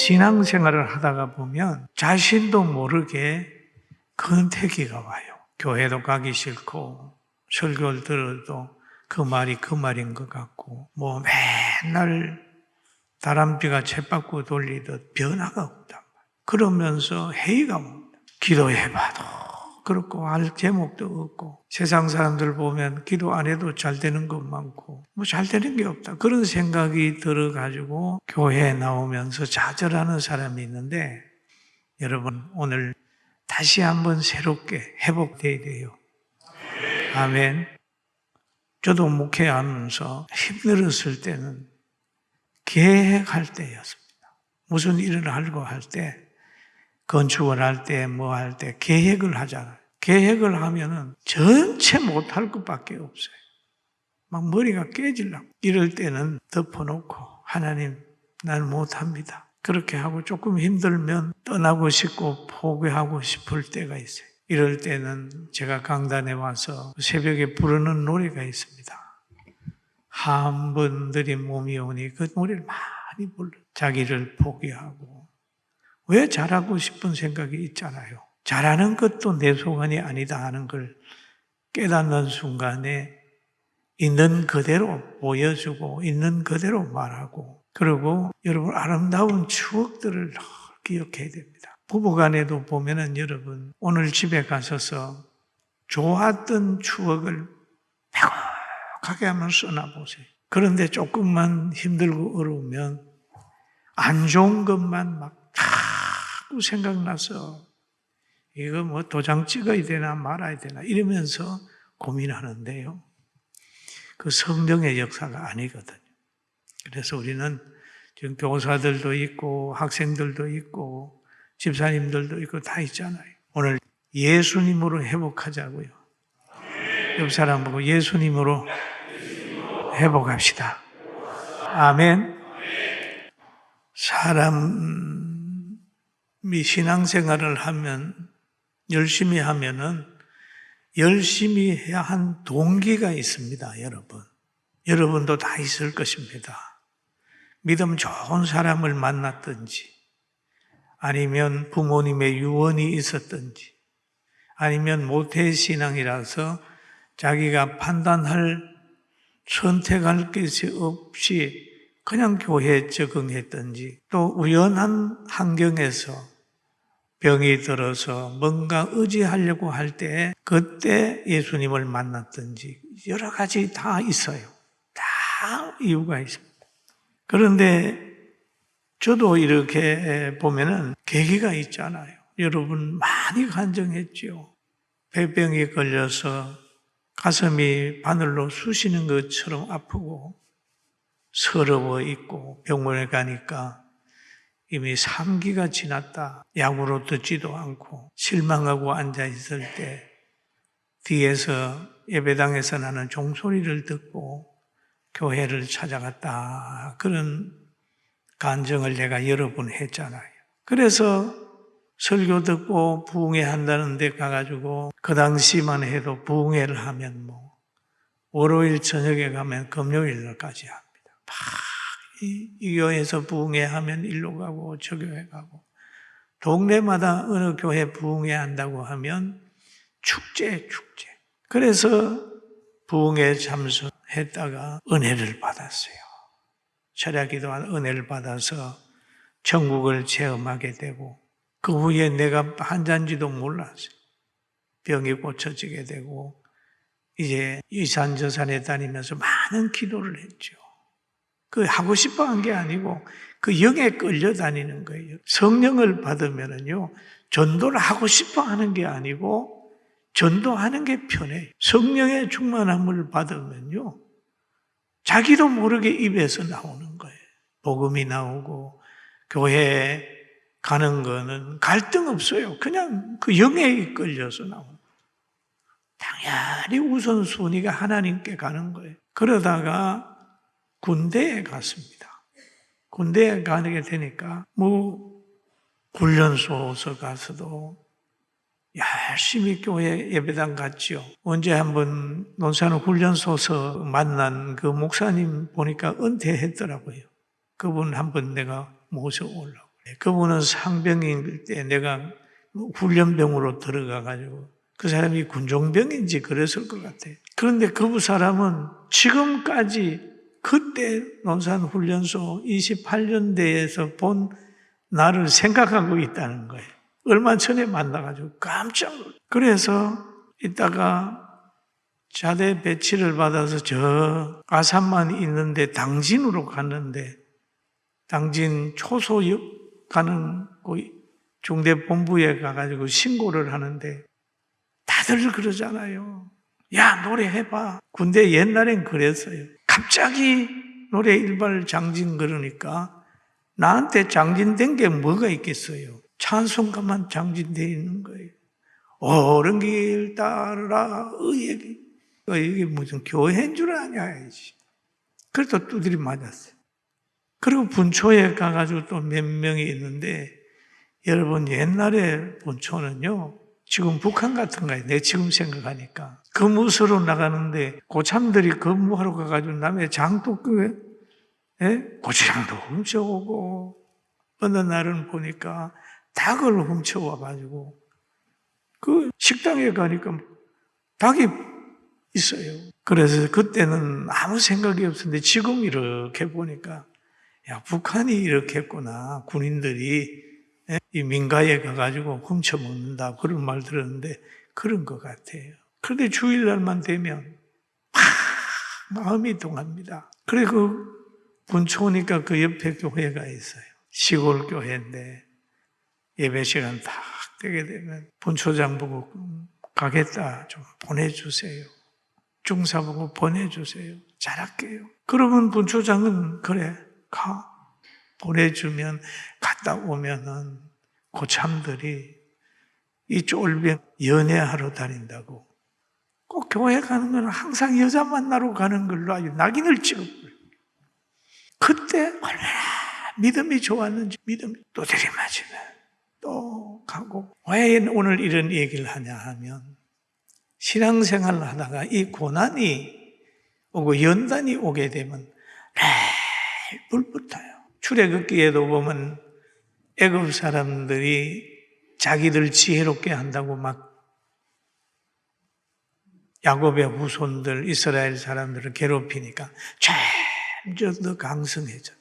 신앙생활을 하다가 보면 자신도 모르게 권태기가 와요. 교회도 가기 싫고 설교를 들어도 그 말이 그 말인 것 같고 뭐 맨날 다람쥐가 쳇바퀴 돌리듯 변화가 없단 말이에요. 그러면서 회의가 옵니다. 기도해봐도 그렇고 할 제목도 없고 세상 사람들 보면 기도 안 해도 잘 되는 것 많고 뭐 잘 되는 게 없다. 그런 생각이 들어가지고 교회에 나오면서 좌절하는 사람이 있는데 여러분 오늘 다시 한번 새롭게 회복돼야 돼요. 아멘. 저도 목회하면서 힘들었을 때는 계획할 때였습니다. 무슨 일을 하려고 할 때, 건축을 할 때, 뭐 할 때, 계획을 하잖아요. 계획을 하면은 전체 못할 것밖에 없어요. 막 머리가 깨질라고. 이럴 때는 덮어놓고, 하나님, 난 못합니다. 그렇게 하고 조금 힘들면 떠나고 싶고 포기하고 싶을 때가 있어요. 이럴 때는 제가 강단에 와서 새벽에 부르는 노래가 있습니다. 한 번 들인 몸이 오니 그 노래를 많이 불러. 자기를 포기하고. 왜 잘하고 싶은 생각이 있잖아요. 잘하는 것도 내 소관이 아니다 하는 걸 깨닫는 순간에 있는 그대로 보여주고 있는 그대로 말하고 그리고 여러분 아름다운 추억들을 기억해야 됩니다. 부부간에도 보면은 여러분 오늘 집에 가셔서 좋았던 추억을 명확하게 한번 써놔보세요. 그런데 조금만 힘들고 어려우면 안 좋은 것만 막 자꾸 생각나서 이거 뭐 도장 찍어야 되나 말아야 되나 이러면서 고민하는데요. 그 성령의 역사가 아니거든요. 그래서 우리는 지금 교사들도 있고 학생들도 있고 집사님들도 있고 다 있잖아요. 오늘 예수님으로 회복하자고요. 옆 사람 보고 예수님으로 회복합시다. 아멘. 사람이 신앙생활을 하면 열심히 하면은 열심히 해야 한 동기가 있습니다, 여러분. 여러분도 다 있을 것입니다. 믿음 좋은 사람을 만났든지, 아니면 부모님의 유언이 있었든지, 아니면 모태신앙이라서 자기가 판단할, 선택할 것이 없이 그냥 교회에 적응했든지, 또 우연한 환경에서 병이 들어서 뭔가 의지하려고 할 때, 그때 예수님을 만났든지, 여러 가지 다 있어요. 다 이유가 있습니다. 그런데 저도 이렇게 보면은 계기가 있잖아요. 여러분 많이 간증했죠. 폐병이 걸려서 가슴이 바늘로 쑤시는 것처럼 아프고 서러워 있고 병원에 가니까 이미 3기가 지났다. 약으로 듣지도 않고 실망하고 앉아 있을 때 뒤에서 예배당에서 나는 종소리를 듣고 교회를 찾아갔다. 그런 간증을 내가 여러 번 했잖아요. 그래서 설교 듣고 부흥회 한다는 데 가가지고 그 당시만 해도 부흥회를 하면 뭐 월요일 저녁에 가면 금요일까지 합니다. 막 이, 이 교회에서 부흥회 하면 일로 가고 저 교회 가고 동네마다 어느 교회 부흥회 한다고 하면 축제 축제. 그래서 부흥회 참석했다가 은혜를 받았어요. 철야 기도한 은혜를 받아서 천국을 체험하게 되고 그 후에 내가 한잔지도 몰랐어요. 병이 고쳐지게 되고 이제 이산저산에 다니면서 많은 기도를 했죠. 그 하고 싶어 한 게 아니고 그 영에 끌려다니는 거예요. 성령을 받으면은요, 전도를 하고 싶어 하는 게 아니고 전도하는 게 편해요. 성령의 충만함을 받으면요, 자기도 모르게 입에서 나오는 거예요. 복음이 나오고 교회에 가는 거는 갈등 없어요. 그냥 그 영에 이끌려서 나오는 당연히 우선순위가 하나님께 가는 거예요. 그러다가 군대에 갔습니다. 군대에 가게 되니까 뭐 훈련소서 가서도 열심히 교회 예배당 갔죠. 언제 한번 논산 훈련소서 만난 그 목사님 보니까 은퇴했더라고요. 그분 한번 내가 모셔오려고. 그분은 상병일 때 내가 훈련병으로 들어가가지고 그 사람이 군종병인지 그랬을 것 같아요. 그런데 그 사람은 지금까지 그때 논산 훈련소 28년대에서 본 나를 생각하고 있다는 거예요. 얼마 전에 만나가지고 깜짝 놀 그래서 이따가 자대 배치를 받아서 저 아산만 있는데 당진으로 갔는데 당진 초소 가는 그 중대본부에 가가지고 신고를 하는데 다들 그러잖아요. 야, 노래해봐. 군대 옛날엔 그랬어요. 갑자기 노래 일발 장진 그러니까 나한테 장진된 게 뭐가 있겠어요? 찬송가만 장진되어 있는 거예요. 오른 길 따라 의의 길. 이게 무슨 교회인 줄 아냐. 그래도 두드리 맞았어요. 그리고 분초에 가가지고 또 몇 명이 있는데, 여러분 옛날에 분초는요, 지금 북한 같은 거예요. 내 지금 생각하니까. 근무소로 나가는데 고참들이 근무하러 가가지고 남의 장독교에 예? 고추장도 훔쳐오고 어느 날은 보니까 닭을 훔쳐와가지고 그 식당에 가니까 닭이 있어요. 그래서 그때는 아무 생각이 없었는데 지금 이렇게 보니까 야 북한이 이렇게 했구나 군인들이 예? 이 민가에 가가지고 훔쳐 먹는다 그런 말 들었는데 그런 것 같아요. 그런데 주일날만 되면 막 마음이 동합니다. 그리고 군초니까 그 옆에 교회가 있어요. 시골 교회인데 예배 시간 딱 되게 되면 본초장 보고 가겠다 좀 보내주세요. 중사 보고 보내주세요. 잘할게요. 그러면 본초장은 그래 가 보내주면 갔다 오면은 고참들이 이 쫄병 연애하러 다닌다고 꼭 교회 가는 건 항상 여자 만나러 가는 걸로 아주 낙인을 찍어버려요. 그때 얼마나 믿음이 좋았는지 믿음이 또 들이맞으면 또 가고 왜 오늘 이런 얘기를 하냐 하면 신앙생활을 하다가 이 고난이 오고 연단이 오게 되면 늘 불붙어요. 출애굽기에도 보면 애굽 사람들이 자기들 지혜롭게 한다고 막 야곱의 후손들 이스라엘 사람들을 괴롭히니까 점점 더 강성해져.